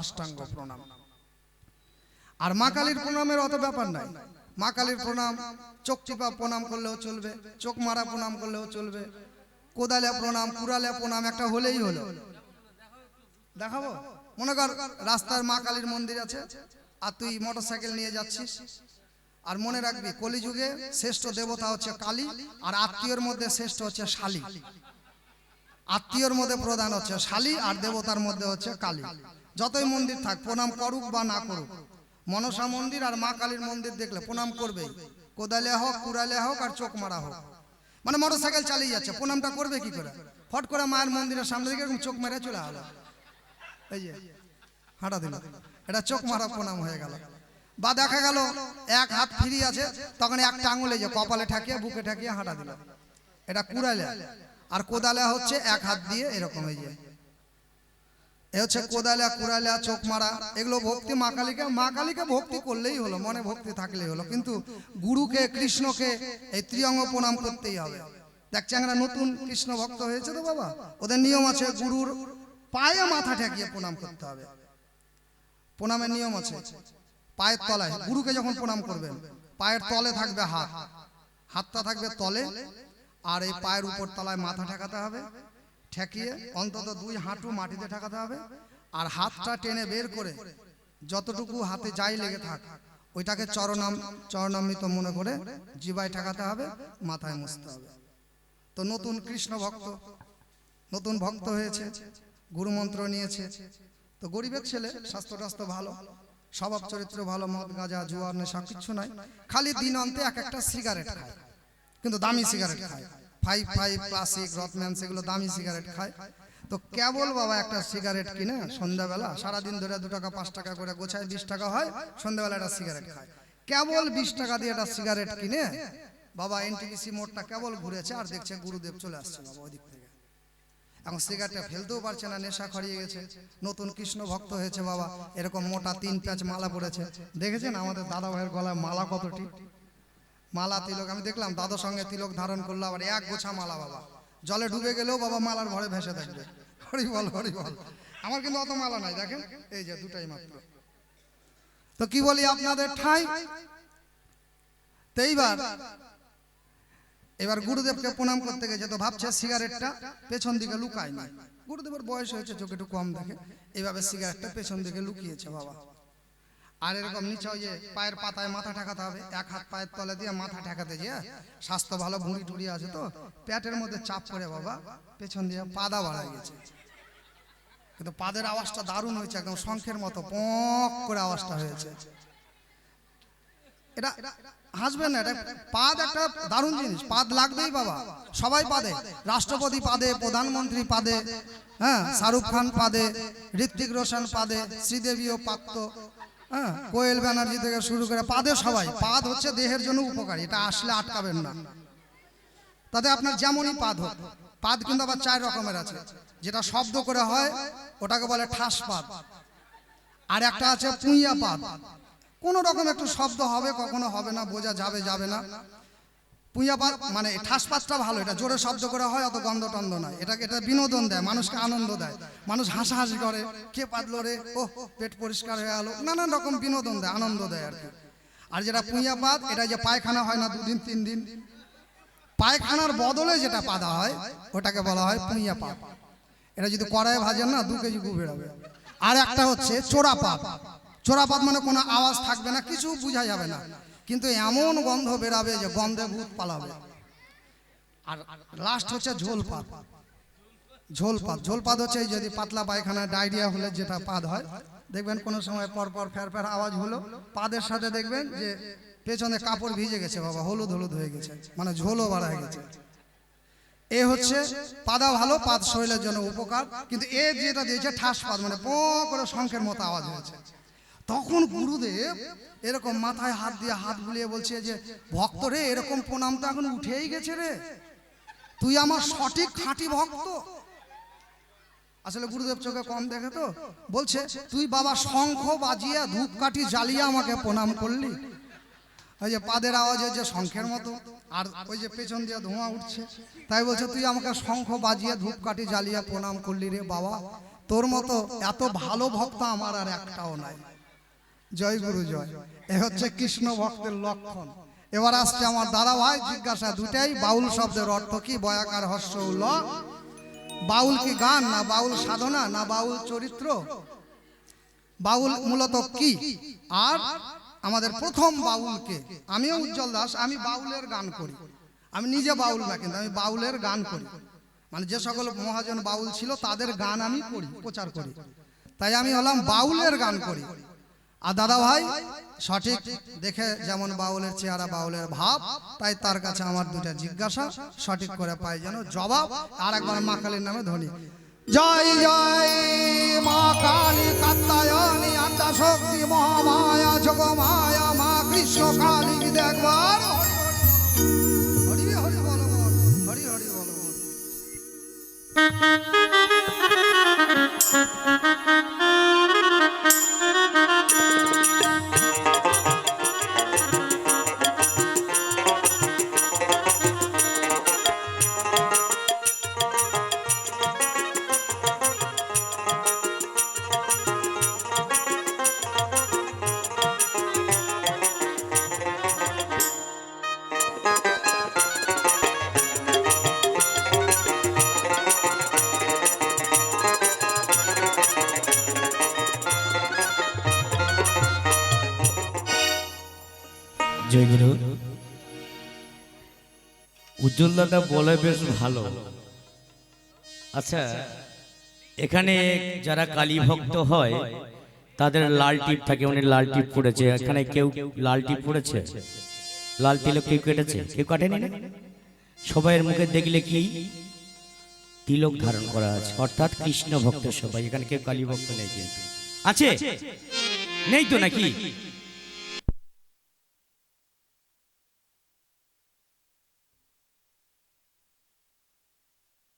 সাষ্টাঙ্গ প্রণাম। আর মা কালীর প্রণামের অত ব্যাপার নাই। মা কালীর প্রণাম, চোখ টিপা প্রণাম করলেও চলবে, চোখ মারা প্রণাম করলেও চলবে, কোদালে প্রণাম, কুড়ালে প্রণাম, একটা হলেই হলো। দেখাবো? মনে কর, রাস্তার মা কালীর মন্দির আছে, আর তুই মোটর সাইকেল নিয়ে যাচ্ছিস। আর মনে রাখবি, কলিযুগে শ্রেষ্ঠ দেবতা হচ্ছে কালী, আর আত্মীয়র মধ্যে শ্রেষ্ঠ হচ্ছে শালী। আত্মীয়র মধ্যে প্রধান হচ্ছে শালী, আর দেবতার মধ্যে হচ্ছে কালী। যতই মন্দির থাক, প্রণাম করুক বা না করুক, মনসা মন্দির আর মা কালীর মন্দির দেখলে প্রণাম করবে। কোদালে হোক, কুড়ালে হোক আর চোখ মারা হোক। মানে মোটর সাইকেল চালিয়ে যাচ্ছে, প্রণামটা করবে কি করে? ফট করে মায়ের মন্দিরের সামনে দিকে চোখ মেরে চলে হলো এই যে, হাঁটা দিল। এটা চোখ মারা প্রণাম হয়ে গেল। বা দেখা গেল, এক হাত ফ্রি আছে, তখন একটা আঙুলে যে কপালে ঠাকিয়ে, বুকে ঠাকিয়ে হাঁটা দিল। এটা কুড়ালে, আর কোদালে হচ্ছে এক হাত দিয়ে এরকম হয়ে যে হচ্ছে কোদালা কুড়ালা চোখ মারা এগুলো ভক্তি মা কালীকে মা কালীকে ভক্তি করলেই হলো, মনে ভক্তি থাকলেই হলো। কিন্তু গুরুকে, কৃষ্ণকে এই ত্রিঅঙ্গ প্রণাম করতেই হবে। দেখছি আমরা নতুন কৃষ্ণ ভক্ত হয়েছে তো বাবা। ওদের নিয়ম আছে গুরুর পায়ে মাথা ঠেকিয়ে প্রণাম করতে হবে। প্রণামের নিয়ম আছে। পায়ের তলায়, গুরুকে যখন প্রণাম করবেন, পায়ের তলে থাকবে হাত। হাতটা থাকবে তলে, আর এই পায়ের উপর তলায় মাথা ঠেকাতে হবে। ঠেকিয়ে অন্তত দুই হাঁটু মাটিতে ঠেকাতে হবে আর হাতটা টেনে বের করে যতটুকু হাতে যাই লেগে থাক ওইটাকে চরণাম চরণামৃত মনে করে জিবায় ঠেকাতে হবে মাথায় মুছতে হবে। তো নতুন কৃষ্ণ ভক্ত নতুন ভক্ত হয়েছে গুরুমন্ত্র নিয়েছে। তো গরিবের ছেলে স্বাস্থ্য টাস্থ্য ভালো স্বভাব চরিত্র ভালো মদ গাঁজা জুয়ার নেশা কিচ্ছু নাই। খালি দিন অন্তে এক একটা সিগারেট খায়। কিন্তু দামি সিগারেট খায়। ফাইভ ফাইভ ক্লাসিক রথম্যান সেগুলো দামি সিগারেট খায়। তো কেবল বাবা একটা সিগারেট কিনে সন্ধ্যাবেলা, সারাদিন ধরে দু টাকা, পাঁচ টাকা করে গোছায়, বিশ টাকা হয়, সন্ধ্যাবেলা একটা সিগারেট খায়। কেবল বিশ টাকা দিয়ে একটা সিগারেট কিনে বাবা এনটিপিসি মোড়টা কেবল ঘুরেছে আর দেখছে গুরুদেব চলে আসছে বাবা ওই দিক থেকে। এখন সিগারেটটা ফেলতেও পারছে না, নেশা খড়িয়ে গেছে। নতুন কৃষ্ণ ভক্ত হয়েছে বাবা, এরকম মোটা তিন প্যাচ মালা পড়েছে দেখেছেন আমাদের দাদা ভাইয়ের গলায় মালা কতটি? মালা তিলক, আমি দেখলাম দাদার সঙ্গে তিলক ধারণ করল, আবার এক গোছা মালা বাবা। জলে ডুবে গেলেও বাবা মালার ভরে ভেসে থাকবে। হরি বল হরি বল। আমার কিন্তু অত মালা নাই, দেখেন? এই যে দুটাই মাত্র। তো কি বলি আপনাদের ঠাই? এইবার, এবার গুরুদেবকে প্রণাম করতে গেছে, তো ভাবছে সিগারেটটা পেছন দিকে লুকায় না গুরুদেবের বয়স হয়েছে, চোখে একটু কম দেখে। এইভাবে সিগারেটটা পেছন দিকে লুকিয়েছে বাবা। আর এরকম নিচে ওই যে পায়ের পাতায় মাথা ঠেকাতে হবে, এক হাত পায়ের তলে দিয়ে মাথা ঠেকাতে যে স্বাস্থ্য ভালো ভুঁড়ি টুড়ি আছে তো, পেটের মধ্যে চাপ করে বাবা, পেছন দিয়ে পাদা বাড়ায় গেছে। কিন্তু পাদের আওয়াজটা দারুণ হয়েছে, একদম শঙ্খের মতো পক করে আওয়াজটা হয়েছে। এটা হাসবেন না, এটা পাদ একটা দারুণ জিনিস, পাদ লাগবেই বাবা, সবাই পাদে, রাষ্ট্রপতি পাদে, প্রধানমন্ত্রী পাদে হ্যাঁ শাহরুখ খান পাদে, ঋত্বিক রোশন পাদে, শ্রীদেবীও পাত্র হ্যাঁ কোয়েল ব্যানার্জি থেকে শুরু করে পাদে সবাই। পাদ হচ্ছে দেহের জন্য উপকারী, এটা আসলে আটকাবেন না। তাতে আপনার যেমনই পাদ হোক, পাদ কিন্তু আবার চার রকমের আছে। যেটা শব্দ করে হয়, ওটাকে বলে ঠাস পাদ। আর একটা আছে পুঁইয়া পাদ। কোন রকম একটু শব্দ হবে, কখনো হবে না, বোঝা যাবে যাবে না। পুঁইয়া পাত মানে ঠাস পাতটা ভালো, এটা জোরে শব্দ করে হয়, অত গন্ধ টন্ধ নয়। এটা এটা বিনোদন দেয়, মানুষকে আনন্দ দেয়। মানুষ হাসাহাসি করে, কে পাতলো রে? ও পেট পরিষ্কার হয়ে গেলো নানান রকম বিনোদন দেয়, আনন্দ দেয় আর কি। আর যেটা পুঁইয়া পাত, এটা যে পায়খানা হয় না দুদিন তিন দিন পায়খানার বদলে যেটা পাদা হয়, ওটাকে বলা হয় পুঁইয়া এটা যদি কড়াইয়ে ভাজেন না, দু কেজি গু বেরোবে আর একটা হচ্ছে চোরা পাত। চোরা পাত মানে কোনো আওয়াজ থাকবে না, কিছু বোঝা যাবে না। কিন্তু এমন গন্ধ বেরাবে যে গন্ধে ভূত পালাবে। আর লাস্ট হচ্ছে ঝোল পাত ঝোল পাত ঝোল পাত হচ্ছে যদি পাতলা পায়খানা ডায়রিয়া হলে যেটা পাদ হয়, দেখবেন কোনো সময় পর পর ফের ফের আওয়াজ হলো, পাদের সাথে দেখবেন যে পেছনে কাপড় ভিজে গেছে বাবা, হলুদ হলুদ হয়ে গেছে মানে ঝোলও বাড়া গেছে। এ হচ্ছে পাদা ভালো, পাদ শরীরের জন্য উপকার, কিন্তু এ যেটা দিয়েছে ঠাস পাদ মানে প করে শঙ্খের মতো আওয়াজ হয়েছে। তখন গুরুদেব এরকম মাথায় হাত দিয়ে হাত বুলিয়ে বলছে যে, ভক্ত রে, এরকম প্রণাম তো এখন উঠেই গেছে রে। তুই আমার সঠিক খাঁটি ভক্ত। আসলে গুরুদেব চোখে কম দেখে তো। বলছে, তুই বাবা শঙ্খ বাজিয়ে ধূপকাঠি জ্বালিয়ে আমাকে প্রণাম করলি। ওই যে পাদের আওয়াজ যে শঙ্খের মতো, আর ওই যে পেছন দিয়ে ধোঁয়া উঠছে। তাই বলছে, তুই আমাকে শঙ্খ বাজিয়ে ধূপকাঠি জ্বালিয়ে প্রণাম করলি রে বাবা। তোর মতো এত ভালো ভক্ত আমার আর একটাও নাই। জয় গুরু জয়। এ হচ্ছে কৃষ্ণ ভক্তের লক্ষণ। এবার আসছে আমার দাদা ভাই জিজ্ঞাসা দুটাই বাউল শব্দের অর্থ কি? বয়াকার হর্ষ উল। বাউল কি গান না বাউল সাধনা না বাউল চরিত্র? বাউল মূলত কি? আর আমাদের প্রথম বাউলকে আমিও উজ্জ্বল দাস, আমি বাউলের গান করি। আমি নিজে বাউল না, কিন্তু আমি বাউলের গান করি। মানে যে সকল মহাজন বাউল ছিল, তাদের গান আমি করি প্রচার করি। তাই আমি হলাম বাউলের গান করি। আর দাদা ভাই সঠিক দেখে যেমন বাউলের চেহারা বাউলের ভাব তাই তার কাছে আমার দুটা জিজ্ঞাসা সঠিক করে পাই যেন জবাব আর একবার মা কালীর নামে ধনী জয় জয় মা কালী কাত্তায়নী আত্মা শক্তি মহামায়া যোগ মায়া মা কৃষ্ণ কালী দেখবার। হরি হরি বল, হরি হরি বল। জয়গুরু। উজ্জ্বলদাটা বলে বেশ ভালো। আচ্ছা এখানে যারা কালী ভক্ত হয়, তাদের লাল টিপ থাকে, উনি লাল টিপ পড়েছে। এখানে কেউ লাল টিপ পড়েছে? লাল তিলক কেউ কেটেছে? কেউ কাটেনি না? সবাইয়ের মুখে দেখলে কি? তিলক ধারণ করা আছে। অর্থাৎ কৃষ্ণ ভক্ত সবাই। এখানে কেউ কালী ভক্ত নেই কিন্তু। আছে? নেই তো নাকি?